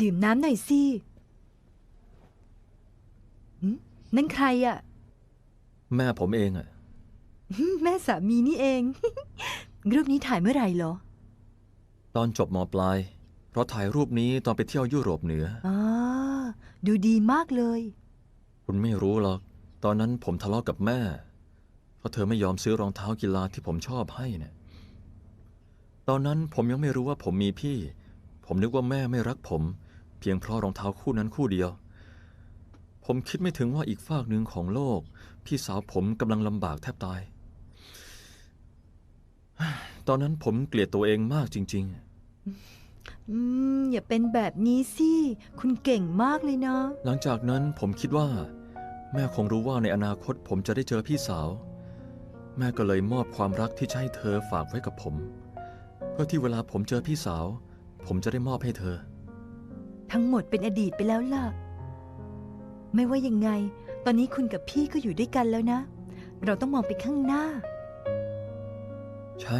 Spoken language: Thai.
ดื่มน้ำหน่อยสิหึนั่นใครอะ่ะแม่ผมเองอะหึแม่สามีนี่เอง รูปนี้ถ่ายเมื่อไหร่เหรอ ตอนจบมปลาย เพราะถ่ายรูปนี้ตอนไปเที่ยวยุโรปเหนือ อ๋อ ดูดีมากเลย คุณไม่รู้หรอก ตอนนั้นผมทะเลาะกับแม่ เพราะเธอไม่ยอมซื้อรองเท้ากีฬาที่ผมชอบให้เนี่ยตอนนั้นผมยังไม่รู้ว่าผมมีพี่ ผมนึกว่าแม่ไม่รักผม เพียงเพราะรองเท้าคู่นั้นคู่เดียว ผมคิดไม่ถึงว่าอีกฝากหนึ่งของโลก พี่สาวผมกำลังลำบากแทบตาย ตอนนั้นผมเกลียดตัวเองมากจริง ๆ อืม อย่าเป็นแบบนี้สิ คุณเก่งมากเลยนะ หลังจากนั้นผมคิดว่า แม่คงรู้ว่าในอนาคตผมจะได้เจอพี่สาว แม่ก็เลยมอบความรักที่จะให้เธอฝากไว้กับผม เพื่อที่เวลาผมเจอพี่สาว ผมจะได้มอบให้เธอ ทั้งหมดเป็นอดีตไปแล้วล่ะ ไม่ว่ายังไง ตอนนี้คุณกับพี่ก็อยู่ด้วยกันแล้วนะ เราต้องมองไปข้างหน้า ใช่